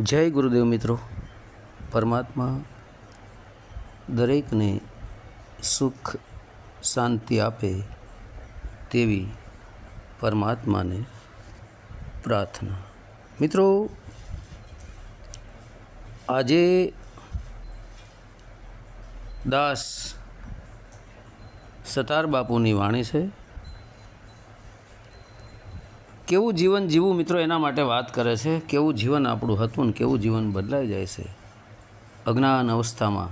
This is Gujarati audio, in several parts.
જય ગુરુદેવ મિત્રો. પરમાત્મા દરેકને સુખ શાંતિ આપે તેવી પરમાત્માને પ્રાર્થના. મિત્રો, આજે દાસ સતાર બાપુની વાણી છે. કેવું જીવન જીવવું મિત્રો એના માટે વાત કરે છે? કેવું જીવન આપણું હતું ને કેવું જીવન બદલાઈ જાય છે? અજ્ઞાન અવસ્થામાં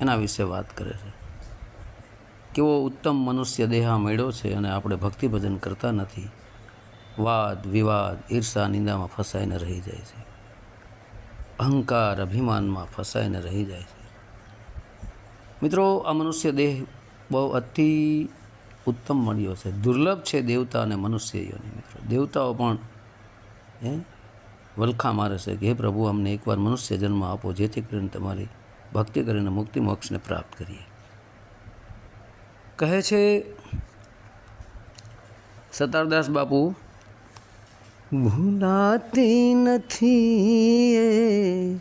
એના વિશે વાત કરે છે. કેવો ઉત્તમ મનુષ્ય દેહ મળ્યો છે અને આપણે ભક્તિ ભજન કરતા નથી. વાદ, વિવાદ, ઈર્ષા, નિંદામાં ફસાઈને રહી જાય છે. અહંકાર, અભિમાનમાં ફસાઈને રહી જાય છે. મિત્રો, આ મનુષ્ય દેહ બહુ અતિ ઉત્તમ મળ્યો છે. દુર્લભ છે દેવતા અને મનુષ્યઓની મિત્રો. દેવતાઓ પણ, હે, વલખા મારે છે કે, હે પ્રભુ, અમને એકવાર મનુષ્ય જન્મ આપો, જેથી કરીને તમારી ભક્તિ કરીને મુક્તિ મોક્ષને પ્રાપ્ત કરીએ. કહે છે, સતારદાસ બાપુ ભૂલાતી નથી એ.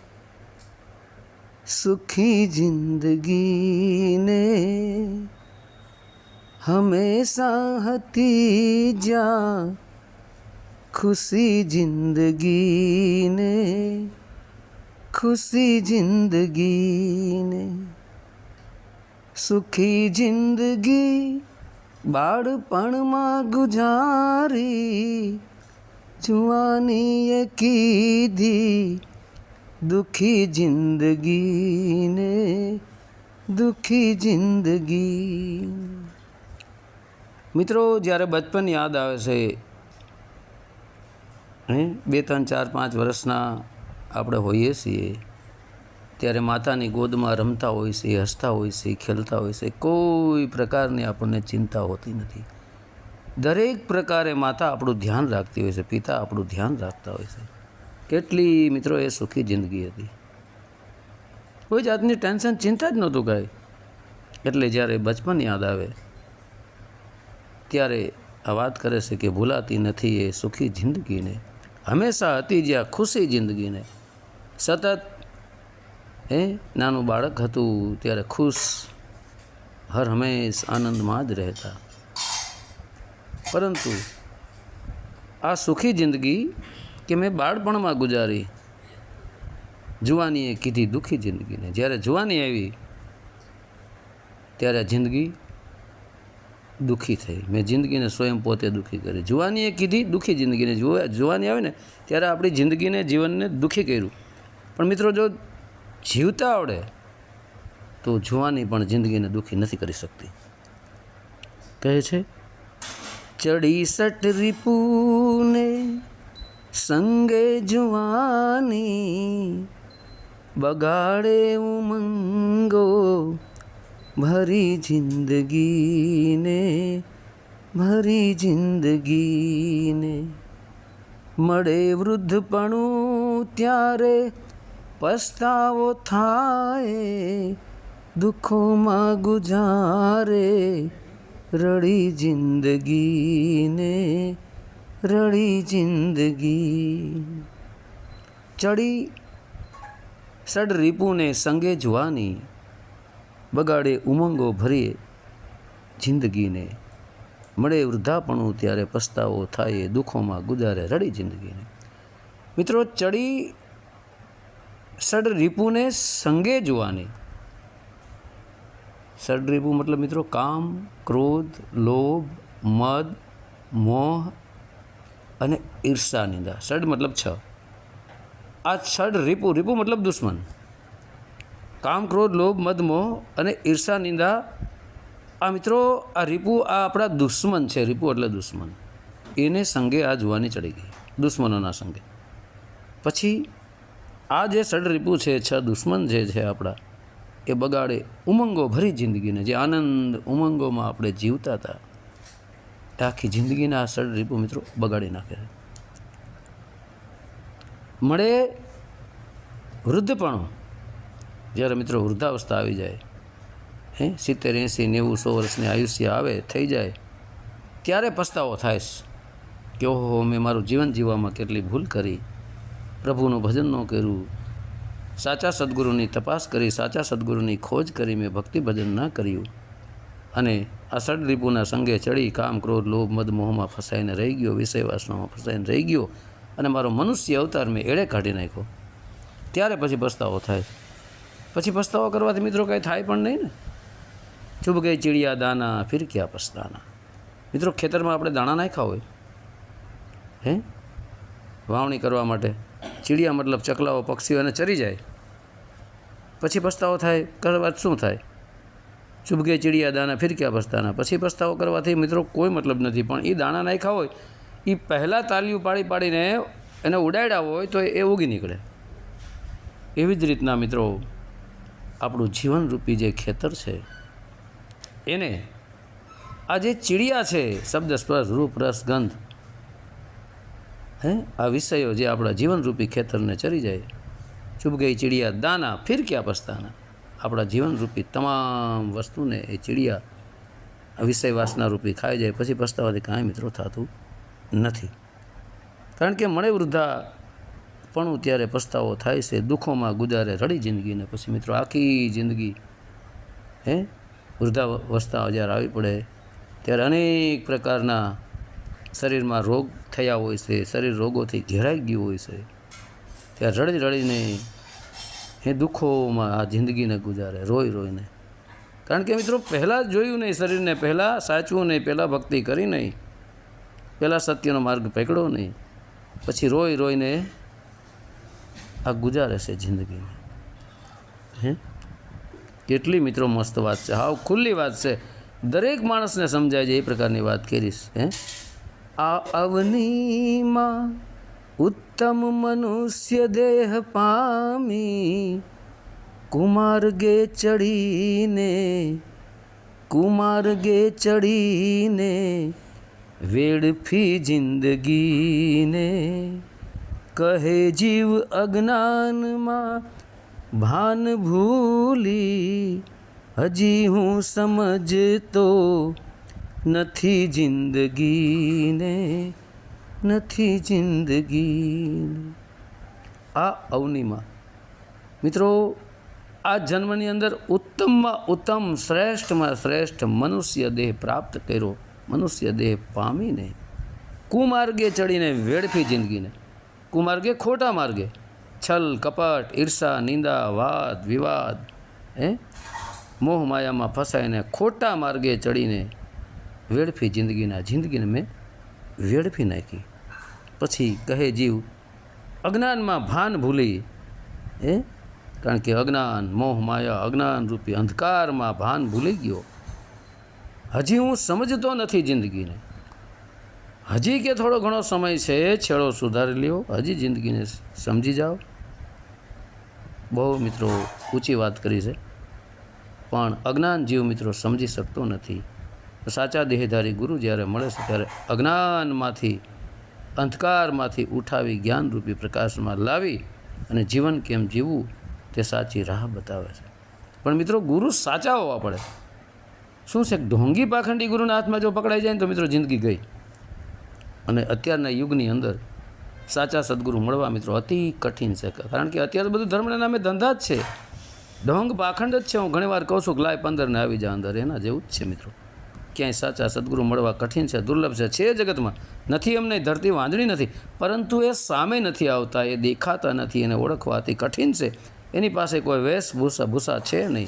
સુખી જિંદગીને હંમેશા હતી જ્યાં ખુશી જિંદગીને ખુશી જિંદગીને. સુખી જિંદગી બાળપણમાં ગુજારી, જુવાનીએ કીધી દુખી જિંદગીને, દુખી જિંદગી. મિત્રો, જ્યારે બચપન યાદ આવે છે, હે, બે, ત્રણ, ચાર, પાંચ વર્ષના આપણે હોઈએ છીએ, ત્યારે માતાની ગોદમાં રમતા હોય છે, હસતા હોય છે, ખેલતા હોય છે, કોઈ પ્રકારની આપણને ચિંતા હોતી નથી. દરેક પ્રકારે માતા આપણું ધ્યાન રાખતી હોય છે, પિતા આપણું ધ્યાન રાખતા હોય છે. કેટલી મિત્રો, એ સુખી જિંદગી હતી. કોઈ જાતની ટેન્શન, ચિંતા જ નહોતું કાંઈ. એટલે જ્યારે બચપન યાદ આવે ત્યારે આ વાત કરે છે કે ભૂલાતી નથી એ સુખી જિંદગીને. હંમેશા હતી જ્યાં ખુશી જિંદગીને. સતત એ નાનું બાળક હતું ત્યારે ખુશ, હર હંમેશ આનંદમાં જ રહેતા. પરંતુ આ સુખી જિંદગી કે મેં બાળપણમાં ગુજારી, જુવાનીએ કીધી દુઃખી જિંદગીને. જ્યારે જુવાની આવી, ત્યારે જિંદગી દુઃખી થઈ. મેં જિંદગીને સ્વયં પોતે દુઃખી કરી. જુવાનીએ કીધી, દુઃખી જિંદગીને જુવા જુવાની આવે ને, ત્યારે આપણી જિંદગીને, જીવનને દુઃખી કર્યું. પણ મિત્રો, જો જીવતા આવડે, તો જુવાની પણ જિંદગીને દુઃખી નથી કરી શકતી. કહે છે, ચડી સટ રીપુને સંગે જુવાની, બગાડે ઉમંગો ભરી જિંદગીને ભરી જિંદગીને મળે વૃદ્ધપણું ત્યારે પસ્તાવો થાય દુઃખોમાં ગુજારે રડી જિંદગીને રડી જિંદગી ચડી સડ રીપુને સંગે જવાની બગાડે ઉમંગો ભરીએ જિંદગીને. મળે વૃદ્ધાપણું ત્યારે પસ્તાવો થાય, દુઃખોમાં ગુજારે રડી જિંદગીને. મિત્રો, ચડી સડ રીપુને સંગે જોવાની. સડ રીપુ મતલબ મિત્રો, કામ, ક્રોધ, લોભ, મદ, મોહ અને ઈર્ષા, નિંદા. સડ મતલબ છ. આ સડ રીપુ રીપુ મતલબ દુશ્મન. કામ, ક્રોધ, લોભ મદમો અને ઈર્ષા, નિંદા. આ મિત્રો, આ રીપુ, આ આપણા દુશ્મન છે, રીપુ એટલે દુશ્મન. એને સંગે આ જોવાની ચડી ગઈ, દુશ્મનોના સંગે. પછી, આ જે ષડ રિપુ છે, છ દુશ્મન જે છે આપણા, એ બગાડે ઉમંગો ભરી જિંદગીને, જે આનંદ ઉમંગોમાં આપણે જીવતા હતા. આખી જિંદગીના આ સડ રિપુ મિત્રો બગાડી નાખે મળે વૃદ્ધપણું. જ્યારે મિત્રો વૃદ્ધાવસ્થા આવી જાય, હે, સિત્તેર, એંસી, નેવું, સો વર્ષની આયુષ્ય આવે, થઈ જાય, ત્યારે પસ્તાવો થાય કે ઓહો, મેં મારું જીવન જીવવામાં કેટલી ભૂલ કરી. પ્રભુનું ભજન ન કર્યું. સાચા સદગુરુની તપાસ કરી, સાચા સદગુરુની ખોજ કરી, મેં ભક્તિ ભજન ન કર્યું. અને આ ષડરીપુના સંગે ચડી, કામ, ક્રોધ, લોભ, મદ, મોહમાં ફસાઈને રહી ગયો વિષય વાસનામાં ફસાઈને રહી ગયો અને મારો મનુષ્ય અવતાર મેં એળે કાઢી નાખ્યો. ત્યારે પછી પસ્તાવો થાય પછી પસ્તાવો કરવાથી મિત્રો કાંઈ થાય પણ નહીં ને. ચૂપ ગઈ ચીડિયા દાના, ફિર ક્યાં પસ્તાના? મિત્રો ખેતરમાં આપણે દાણા નાખ્યા હોય, હે? વાવણી કરવા માટે ચીડિયા મતલબ ચકલાઓ, પક્ષીઓ એને ચરી જાય. પછી પસ્તાવો થાય કરવા શું થાય? ગઈ ચીડિયા દાના, ફિર ક્યાં પસ્તાના? પછી પસ્તાવો કરવાથી મિત્રો કોઈ મતલબ નથી, પણ એ દાણા નાખ્યા હોય એ પહેલાં તાલીઓ પાડી પાડીને એને ઉડાડ્યા હોય તો એ ઉગી નીકળે. એવી જ રીતના મિત્રો આપણું જીવનરૂપી જે ખેતર છે, એને આ જે ચીડિયા છે, શબ્દ, સ્પર્શ, રૂપ, રસ, ગંધ, હે, આ વિષયો જે આપણા જીવનરૂપી ખેતરને ચરી જાય ચૂપ ગઈ ચીડિયા, દાના, ફિરક્યા પસ્તાના, આપણા જીવનરૂપી તમામ વસ્તુને એ ચીડિયા વિષય વાસના રૂપી ખાઈ જાય, પછી પસ્તાવાથી કાંઈ મિત્રો થતું નથી. કારણ કે મળે વૃદ્ધા પણ ત્યારે પસ્તાવો થાય છે, દુઃખોમાં ગુજારે રડી જિંદગીને પછી મિત્રો આખી જિંદગી, હે, વૃદ્ધાવસ્થા જ્યારે આવી પડે, ત્યારે અનેક પ્રકારના શરીરમાં રોગ થયા હોય છે, શરીર રોગોથી ઘેરાઈ ગયું હોય છે. ત્યારે રડી રડીને એ દુઃખોમાં આ જિંદગીને ગુજારે, રોઈ રોઈને. કારણ કે મિત્રો પહેલાં જોયું નહીં, શરીરને પહેલાં સાચવું નહીં, પહેલાં ભક્તિ કરી નહીં, પહેલાં સત્યનો માર્ગ પકડો નહીં. પછી રોઈ રોઈને આ ગુજારે છે જિંદગીને હે? કેટલી મિત્રો મસ્ત વાત છે. હાવ ખુલ્લી વાત છે. દરેક માણસને સમજાય છે એ પ્રકારની વાત કરીશ. હે? આ અવનીમાં ઉત્તમ મનુષ્ય દેહ પામી કુમાર્ગે ચડીને કુમાર્ગે ચડીને, વેડફી જિંદગીને. કહે જીવ અજ્ઞાનમાં, ભાન ભૂલી, હજી હું સમજતો નથી જિંદગીને, નથી જિંદગી આ અવનીમાં. મિત્રો, આ જન્મની અંદર ઉત્તમમાં ઉત્તમ, શ્રેષ્ઠમાં શ્રેષ્ઠ મનુષ્ય દેહ પ્રાપ્ત કર્યો. મનુષ્ય દેહ પામીને, કુમાર્ગે ચડીને વેડફી જિંદગીને. કુમાર્ગે ખોટા માર્ગે. છલ, કપટ, ઈર્ષા, નિંદા, વાદ, વિવાદ, હે? મોહ માયામાં ફસાઈને ખોટા માર્ગે ચડીને વેડફી જિંદગીના જિંદગીને મેં વેડફી નાખી. પછી કહે જીવ, અજ્ઞાનમાં ભાન ભૂલી. એ કારણ કે અજ્ઞાન, મોહ, માયા, અજ્ઞાન રૂપી અંધકારમાં ભાન ભૂલી ગયો. હજી હું સમજતો નથી જિંદગીને. હજી કે થોડો ઘણો સમય છે, છેડો સુધારી લ્યો. હજી જિંદગીને સમજી જાઓ. બહુ મિત્રો ઊંચી વાત કરી છે. પણ અજ્ઞાન જીવ મિત્રો સમજી શકતો નથી. સાચા દેહધારી ગુરુ જ્યારે મળે છે, ત્યારે અજ્ઞાનમાંથી, અંધકારમાંથી ઉઠાવી જ્ઞાનરૂપી પ્રકાશમાં લાવી અને જીવન કેમ જીવવું તે સાચી રાહ બતાવે છે. પણ મિત્રો, ગુરુ સાચા હોવા પડે. શું છે? ઢોંગી પાખંડી ગુરુના હાથમાં જો પકડાઈ જાય ને તો મિત્રો જિંદગી ગઈ. અને અત્યારના યુગની અંદર સાચા સદગુરુ મળવા મિત્રો અતિ કઠિન છે. કારણ કે અત્યારે બધું ધર્મના નામે ધંધા જ છે. ઢોંગ પાખંડ જ છે. હું ઘણીવાર કહું છું કે લાય પંદરને આવી જા અંદર. એના જેવું જ છે મિત્રો. ક્યાંય સાચા સદગુરુ મળવા કઠિન છે, દુર્લભ છે. છે જગતમાં. નથી અમને ધરતી વાંધણી નથી. પરંતુ એ સામે નથી આવતા. એ દેખાતા નથી. એને ઓળખવાથી કઠિન છે. એની પાસે કોઈ વેશભૂષા, ભૂષા છે નહીં.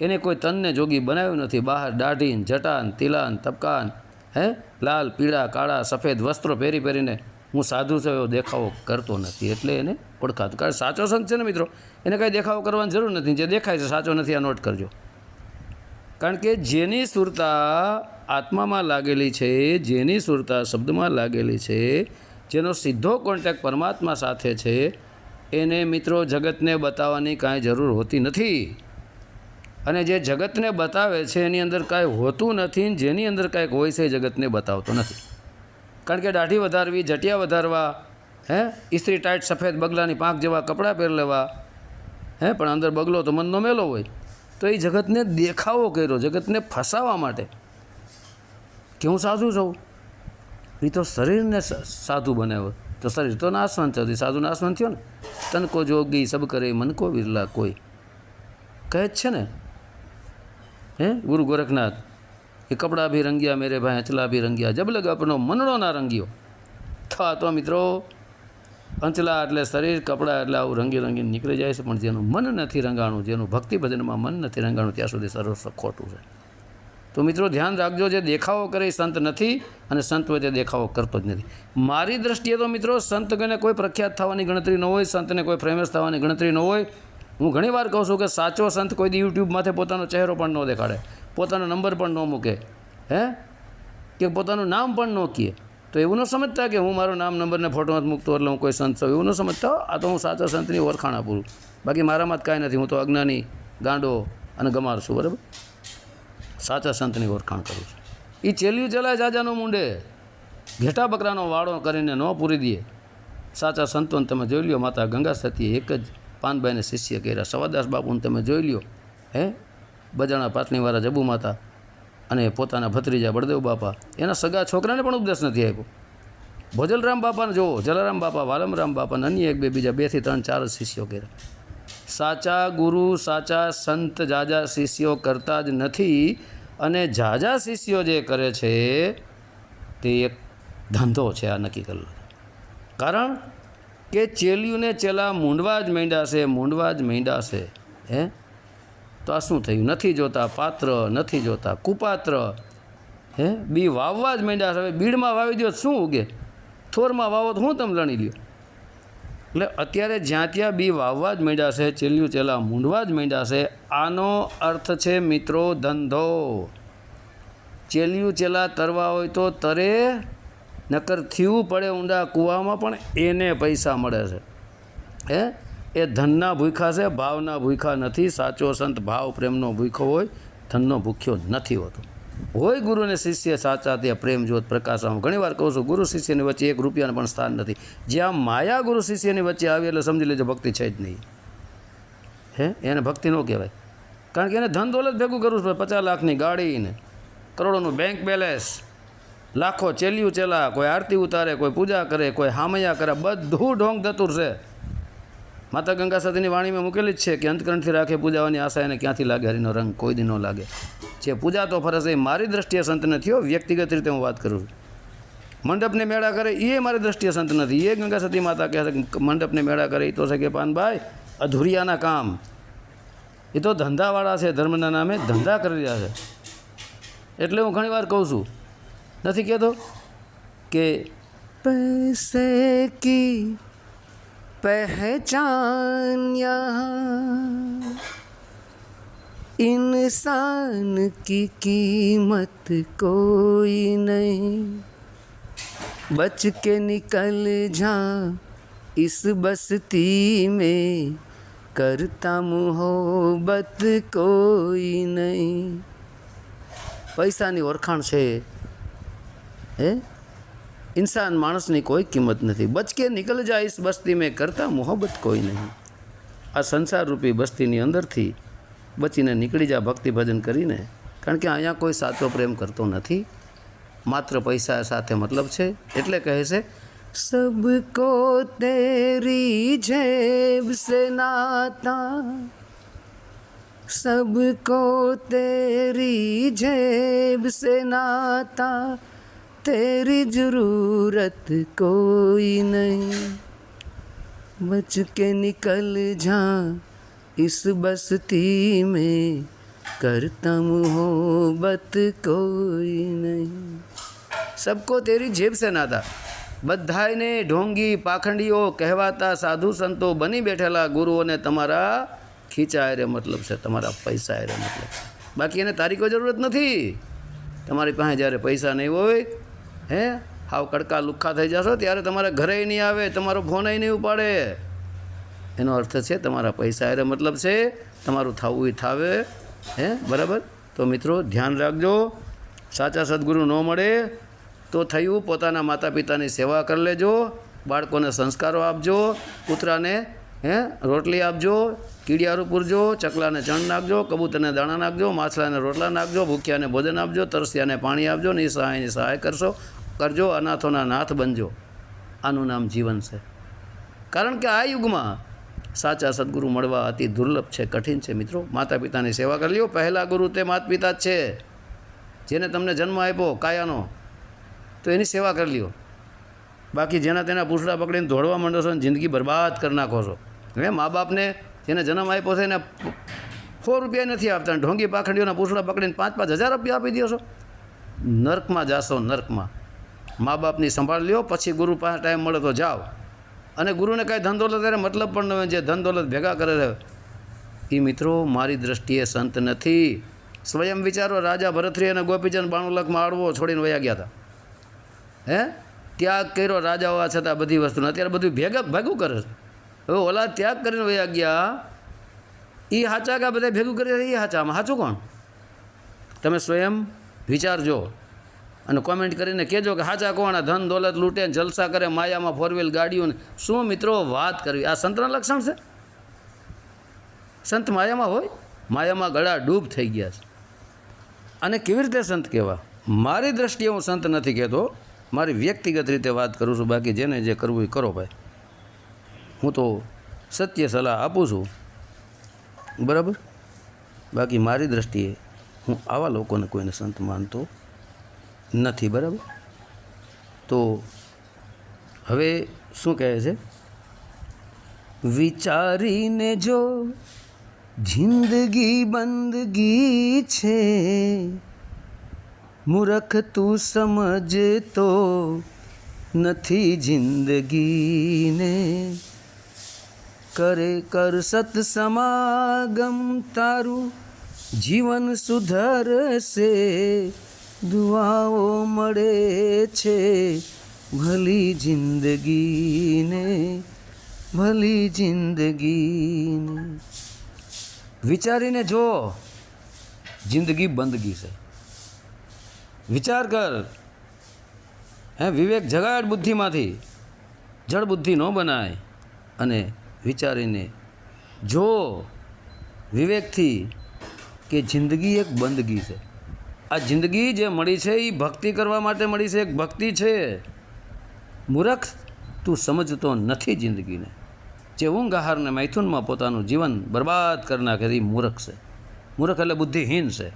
એને કોઈ તનને જોગી બનાવ્યું નથી. બહાર દાઢીન, જટાન, તિલાન તબકાન હે? લાલ, પીળા, કાળા, સફેદ વસ્ત્રો પહેરી પહેરીને હું સાધુ છું, એવો દેખાવો કરતો નથી. એટલે એને ઓળખાતું. કારણ સાચો સંત છે ને મિત્રો, એને કાંઈ દેખાવો કરવાની જરૂર નથી. જે દેખાય છે સાચો નથી, આ નોટ કરજો. કારણ કે જેની સુરતા આત્મામાં લાગેલી છે, જેની સુરતા શબ્દમાં લાગેલી છે, જેનો સીધો કોન્ટેક્ટ પરમાત્મા સાથે છે, એને મિત્રો જગતને બતાવવાની કાંઈ જરૂર હોતી નથી. અને જે જગતને બતાવે છે, એની અંદર કાંઈ હોતું નથી જેની અંદર કાંઈક હોય છે, એ જગતને બતાવતો નથી. કારણ કે દાઢી વધારવી, જટિયા વધારવા, હે, ઇસ્ત્રી ટાઈટ, સફેદ બગલાની પાંખ જેવા કપડાં પહેર લેવા, હે, પણ અંદર બગલો તો મનનો મેલો હોય. તો એ જગતને દેખાવો કર્યો, જગતને ફસાવા માટે. કે હું સાધુ છું? એ તો શરીરને સાધુ બનાવ્યો તો શરીર તો નાશવંત થયું સાધુ નાશવંત થયો ને. તનકો જોગી સબ કરે, મન કો વિરલા કોઈ. કહે જ છે ને હે? ગુરુ ગોરખનાથ, એ કપડાં ભી રંગ્યા, મેરે ભાઈ અંચલા ભી રંગ્યા. જબ લગ અપનો મનડો ના રંગ્યો. થા તો મિત્રો, અંચલા એટલે શરીર, કપડાં એટલે આવું રંગી રંગીને નીકળી જાય છે, પણ જેનું મન નથી રંગાણું, જેનું ભક્તિ ભજનમાં મન નથી રંગાણું, ત્યાં સુધી સર્વસ્વ ખોટું છે. તો મિત્રો, ધ્યાન રાખજો જે દેખાવો કરે સંત નથી અને સંત વચ્ચે દેખાવો કરતો જ નથી. મારી દ્રષ્ટિએ તો મિત્રો સંત ગણે કોઈ પ્રખ્યાત થવાની ગણતરી ન હોય, સંતને કોઈ ફેમસ થવાની ગણતરી ન હોય હું ઘણીવાર કહું છું કે સાચો સંત કોઈ યુટ્યુબમાંથી પોતાનો ચહેરો પણ ન દેખાડે, પોતાનો નંબર પણ ન મૂકે, હે? કે પોતાનું નામ પણ ન કહે તો એવું ન સમજતા કે હું મારું નામ, નંબરને ફોટો જ મૂકતો એટલે હું કોઈ સંત છું. એવું ન સમજતા આ તો હું સાચા સંતની ઓળખાણ આપું બાકી મારામાં જ કાંઈ નથી. હું તો અજ્ઞાની, ગાંડો અને ગમાર છું, બરાબર? સાચા સંતની ઓળખાણ કરું છું. એ ચેલ્યું ચલાય જાજાનો મુંડે. ઘેટા બકરાનો વાળો કરીને ન પૂરી દે. સાચા સંતોને તમે જોઈ લ્યો, માતા ગંગા સતીએ એક જ પાનભાઈને શિષ્ય કર્યા. સવાદાસ બાપુને તમે જોઈ લ્યો, હે? બજાણા પાટણીવાળા જબુ માતા અને પોતાના ભત્રીજા બળદેવ બાપા. એના સગા છોકરાને પણ ઉપદેશ નથી આપ્યો. ભોજલરામ બાપાને જુઓ જલારામ બાપા, વાલમરામ બાપા અન્ય એક બે બીજા બેથી ત્રણ ચાર શિષ્યો કર્યા. સાચા ગુરુ, સાચા સંત, જાજા શિષ્યો કરતા જ નથી અને જાજા શિષ્યો જે કરે છે તે એક ધંધો છે આ નક્કી કરેલો. કારણ કે ચેલિયુંને ચેલા મૂંડવા જ માંડ્યા છે, મૂંડવા જ માંડ્યા છે. હે? તો આ શું થયું? નથી જોતા પાત્ર, નથી જોતા કુપાત્ર. હે? બી વાવવા જ માંડ્યા છે. હવે બીડમાં વાવી દો શું ઉગે? થોરમાં વાવો તો હું તમે લણી લ્યો એટલે અત્યારે જ્યાં ત્યાં બી વાવવા જ માંડ્યા છે ચેલિયું ચેલા મૂંડવા જ માંડ્યા છે, આનો અર્થ છે મિત્રો ધંધો. ચેલિયું ચેલા તરવા હોય તો તરે નકર થયું પડે ઊંડા કૂવામાં પણ એને પૈસા મળે છે. હે? એ ધનના ભૂખા છે, ભાવના ભૂખા નથી. સાચો સંત ભાવ પ્રેમનો ભૂખો હોય, ધનનો ભૂખ્યો નથી હોતો. હોય ગુરુને શિષ્ય સાચા તે પ્રેમ જ્યોત પ્રકાશમાં ઘણીવાર કહું છું, ગુરુ શિષ્યની વચ્ચે એક રૂપિયાનું પણ સ્થાન નથી. જ્યાં માયા ગુરુ શિષ્યની વચ્ચે આવી એટલે સમજી લેજો, ભક્તિ છે જ નહીં. હે? એને ભક્તિ ન કહેવાય. કારણ કે એને ધન દોલત ભેગું કરવું છે પચાસ લાખની ગાડી ને કરોડોનું બેંક બેલેન્સ લાખો ચેલ્યું ચેલા, કોઈ આરતી ઉતારે, કોઈ પૂજા કરે, કોઈ હામૈયા કરે, બધું ઢોંગ ધતુર છે. માતા ગંગા સતીની વાણીમાં મૂકેલી જ છે કે અંતકરણથી રાખે પૂજાવાની આશા એને ક્યાંથી લાગે? હરીનો રંગ કોઈ દી ન લાગે. જે પૂજા તો ફરજ એ મારી દ્રષ્ટિએ સંત નથી હો વ્યક્તિગત રીતે હું વાત કરું છું. મંડપને મેળા કરે, એ મારી દ્રષ્ટિએ સંત નથી એ ગંગા સતી માતા કહે છે મંડપને મેળા કરે, એ તો છે કે પાનભાઈ, અધુરિયાના કામ. એ તો ધંધાવાળા છે, ધર્મના નામે ધંધા કરી રહ્યા છે. એટલે હું ઘણીવાર કહું છું નથી કહેતો કે પૈસે કી पहचान यहाँ इंसान की कीमत कोई नहीं बच के निकल जा इस बस्ती में करता मोहब्बत કોઈ નહીં પૈસાની ઓળખાણ છે હે? ઇન્સાન માણસની કોઈ કિંમત નથી. બચકે નીકળ જાય ઇસ બસ્તી મેં કરતા મોહબ્બત કોઈ નહીં. આ સંસાર રૂપી બસ્તીની અંદરથી બચીને નીકળી જા ભક્તિભજન કરીને. કારણ કે અહીંયા કોઈ સાચો પ્રેમ કરતો નથી. માત્ર પૈસા સાથે મતલબ છે. એટલે કહે છે, સબકો તેરી જેબ સે નાતા. સબકો તેરી જેબ સે નાતા. तेरी जरूरत कोई नहीं बच के निकल जा इस बस्ती में करता मोहब्बत कोई नहीं सबको तेरी જેબ સે નાતા બધાયને ઢોંગી પાખંડીઓ કહેવાતા સાધુ સંતો બની બેઠેલા ગુરુઓને તમારા ખીચા રે મતલબ છે તમારા પૈસા રે મતલબ બાકી એને તારી કોઈ જરૂરત નથી તમારી પાસે જ્યારે પૈસા નહીં હોય હે? હાવ કડકા લુખ્ખા થઈ જશો ત્યારે તમારા ઘરે નહીં આવે, તમારો ફોન નહીં ઉપાડે. એનો અર્થ છે તમારા પૈસા એટલે મતલબ છે તમારું થવું એ થાવે, હે? બરાબર? તો મિત્રો, ધ્યાન રાખજો. સાચા સદગુરુ ન મળે તો થયું, પોતાના માતા પિતાની સેવા કરી લેજો, બાળકોને સંસ્કારો આપજો, કૂતરાને, હે? રોટલી આપજો, કીડિયારું પૂરજો, ચકલાને ચણ નાખજો, કબૂતરને દાણા નાખજો, માછલાને રોટલા નાખજો, ભૂખ્યાને ભોજન આપજો, તરસ્યાને પાણી આપજો, નિસહાયની સહાય કરશો. કરજો, અનાથોના નાથ બનજો. આનું નામ જીવન છે. કારણ કે આ યુગમાં સાચા સદગુરુ મળવા અતિ દુર્લભ છે, કઠિન છે મિત્રો. માતા પિતાની સેવા કરી લ્યો. પહેલાં ગુરુ તે માતા પિતા જ છે. જેને તમને જન્મ આપ્યો, કાયાનો, તો એની સેવા કરી લ્યો. બાકી જેના તેના પૂછડા પકડીને દોડવા માંડો છો અને જિંદગી બરબાદ કરી નાખો છો. હે મા બાપને જેને જન્મ આપ્યો છે એને સો રૂપિયા નથી આપતા ઢોંગી પાખંડીઓના પૂછડા પકડીને પાંચ પાંચ હજાર રૂપિયા આપી દો છો. નર્કમાં જાશો, નર્કમાં. મા બાપની સંભાળ લ્યો, પછી ગુરુ પાસે ટાઈમ મળે તો જાઓ. અને ગુરુને કાંઈ ધન દોલત ત્યારે મતલબ પણ ન જે ધન દોલત ભેગા કરે છે. એ મિત્રો, મારી દ્રષ્ટિએ સંત નથી. સ્વયં વિચારો, રાજા ભરતરી અને ગોપીચંદ બાણુલખમાં આડવો છોડીને વયા ગયા હતા. હે? ત્યાગ કર્યો રાજાઓ આ છતાં બધી વસ્તુને અત્યારે બધું ભેગા ભેગું કરે છે. હવે ઓલા ત્યાગ કરીને વયા ગયા. એ હાચા કા બધા ભેગું કરી એ હાચામાં. સાચું કોણ? તમે સ્વયં વિચારજો. અને કોમેન્ટ કરીને કહેજો કે હાચા કોણ ધન દોલત લૂંટે, જલસા કરે, માયામાં ફોર વ્હીલ ગાડીઓને શું મિત્રો વાત કરવી? આ સંતના લક્ષણ છે? સંત માયામાં હોય? માયામાં ગળા ડૂબ થઈ ગયા છે. અને કેવી રીતે સંત કહેવા? મારી દ્રષ્ટિએ હું સંત નથી કહેતો. મારી વ્યક્તિગત રીતે વાત કરું છું. બાકી જેને જે કરવું એ કરો ભાઈ. હું તો સત્ય સલાહ આપું છું. બરાબર? બાકી મારી દ્રષ્ટિએ હું આવા લોકોને કોઈને સંત માનતો નથી, બરાબર? તો હવે શું કહે છે? વિચારીને જો જિંદગી બંદગી છે, મૂરખ તું સમજતો નથી જિંદગીને. કરે, કર સત સમાગમ તારું જીવન સુધરશે. દુઆઓ મળે છે ભલી જિંદગીને ભલી જિંદગીને. વિચારીને જો, જિંદગી બંદગી છે. વિચાર કર. હે, વિવેક જગાડ બુદ્ધિમાંથી જળ બુદ્ધિ ન બનાય. અને વિચારીને જો વિવેકથી કે જિંદગી એક બંદગી છે. આ જિંદગી જે મળી છે એ ભક્તિ કરવા માટે મળી છે, એક ભક્તિ છે. મૂરખ, તું સમજતો નથી જિંદગીને. જે ઊંઘ આહારને મૈથુનમાં પોતાનું જીવન બરબાદ કરી નાખે એ મૂરખ છે. મૂરખ એટલે બુદ્ધિહીન છે.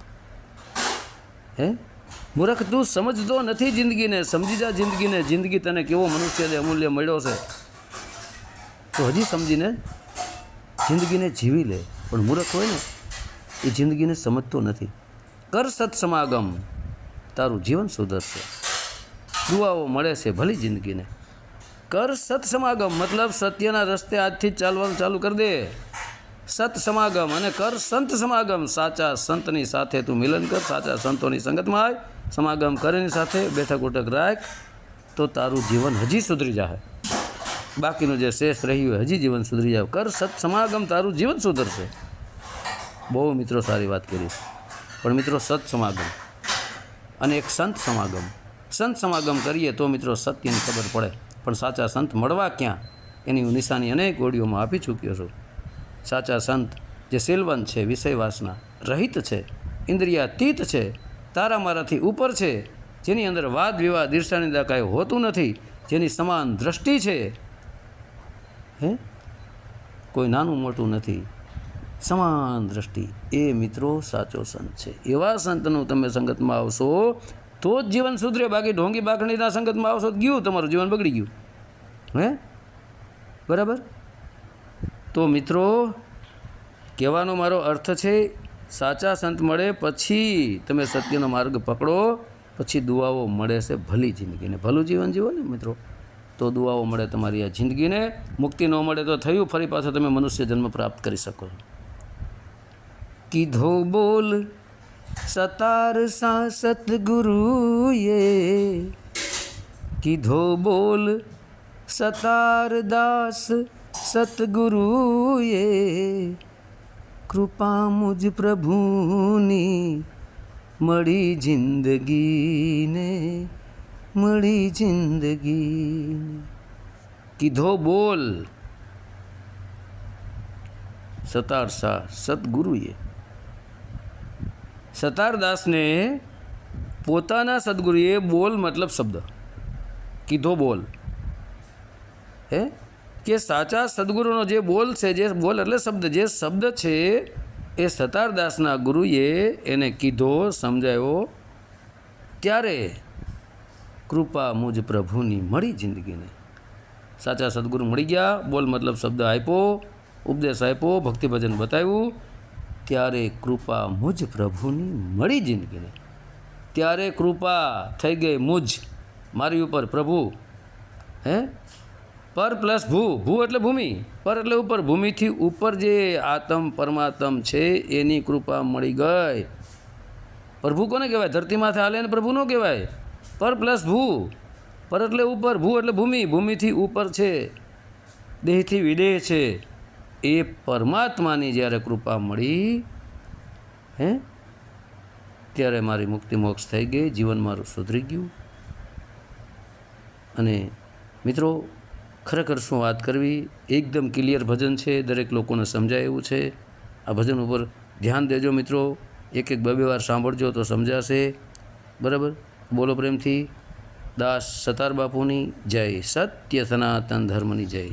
હે? મૂરખ, તું સમજતો નથી જિંદગીને, સમજી જા જિંદગીને. જિંદગી તને કેવો મનુષ્ય અમૂલ્ય મળ્યો છે. તો હજી સમજીને જિંદગીને જીવી લે. પણ મૂરખ હોય ને એ જિંદગીને સમજતો નથી. કર સત્સમાગમ તારું જીવન સુધરશે. દુઆઓ મળે છે ભલી જિંદગીને. કર સત્સમાગમ મતલબ સત્યના રસ્તે આજથી જ ચાલવાનું ચાલુ કરી દે. સત સમાગમ અને કર સંત સમાગમ. સાચા સંતની સાથે તું મિલન કર, સાચા સંતોની સંગતમાં આવ સમાગમ કરીને સાથે બેઠક ઉઠક રાખ, તો તારું જીવન હજી સુધરી જાય બાકીનું જે શેષ રહ્યું હોય, હજી જીવન સુધરી જાય કર સત સમાગમ, તારું જીવન સુધરશે. બહુ મિત્રો સારી વાત કરી. પણ મિત્રો સત સમાગમ અને એક સંત સમાગમ. સંત સમાગમ કરીએ તો મિત્રો સત્યની ખબર પડે. પણ સાચા સંત મળવા ક્યાં? એની હું નિશાની અનેક ઓડિયોમાં આપી ચૂક્યો છું. સાચા સંત જે સિલવંત છે, વિષયવાસના, રહિત છે, ઇન્દ્રિયાતીત છે, તારા મારાથી ઉપર છે, જેની અંદર વાદ વિવાદ ઈર્ષાનિંદા કાંઈ હોતું નથી, જેની સમાન દ્રષ્ટિ છે. હે? કોઈ નાનું મોટું નથી. સમાન દ્રષ્ટિ. એ મિત્રો સાચો સંત છે. એવા સંતનું તમે સંગતમાં આવશો, તો જ જીવન સુધરે. બાકી ઢોંગી બાખણીના સંગતમાં આવશો તો ગયું, તમારું જીવન બગડી ગયું. હે? બરાબર? તો મિત્રો, કહેવાનો મારો અર્થ છે, સાચા સંત મળે પછી તમે સત્યનો માર્ગ પકડો, પછી દુઆઓ મળે છે ભલી જિંદગીને. ભલું જીવન જીવો ને મિત્રો. તો દુઆઓ મળે તમારી આ જિંદગીને. મુક્તિ ન મળે તો થયું, ફરી પાછો તમે મનુષ્ય જન્મ પ્રાપ્ત કરી શકો છો. કીધો બોલ સતાર સા સતગુરુએ કીધો બોલ સતાર દાસ સતગુરુએ કૃપા મુજ પ્રભુની મળી જિંદગીને મળી જિંદગીને કીધો બોલ સતાર શાહ સદગુરુએ સતારદાસને પોતાના સદગુરુએ બોલ મતલબ શબ્દ. કીધો બોલ. હે? કે સાચા સદગુરુનો જે બોલ છે, જે બોલ એટલે શબ્દ, જે શબ્દ છે, એ સતારદાસના ગુરુએ એને કીધો સમજાવ્યો ત્યારે કૃપા મુજ પ્રભુની મળી જિંદગીને. સાચા સદગુરુ મળી ગયા, બોલ મતલબ શબ્દ આપ્યો, ઉપદેશ આપ્યો, ભક્તિભજન બતાવ્યું. ત્યારે કૃપા મુજ પ્રભુની મળી જિંદગીને. ત્યારે કૃપા થઈ ગઈ મુજ મારી ઉપર પ્રભુ. હે? પર પ્લસ ભૂ ભૂ એટલે ભૂમિ. પર એટલે ઉપર. ભૂમિથી ઉપર જે આત્મ પરમાત્મ છે એની કૃપા મળી ગઈ. પ્રભુ કોને કહેવાય? ધરતી માથે હાલે ને પ્રભુ ન કહેવાય. પર પ્લસ ભૂ. પર એટલે ઉપર. ભૂ એટલે ભૂમિ. ભૂમિથી ઉપર છે. દેહથી વિદેહ છે. એ પરમાત્માની જ્યારે કૃપા મળી, હે, ત્યારે મારી મુક્તિ મોક્ષ થઈ ગઈ, જીવન મારું સુધરી ગયું. અને મિત્રો, ખરેખર શું વાત કરવી? એકદમ ક્લિયર ભજન છે, દરેક લોકોને સમજાય એવું છે. આ ભજન ઉપર ધ્યાન દેજો મિત્રો, એક એક બે બે વાર સાંભળજો તો સમજાશે. બરાબર? બોલો પ્રેમથી. દાસ સતાર બાપુની જય, સત્ય સનાતન ધર્મની જય.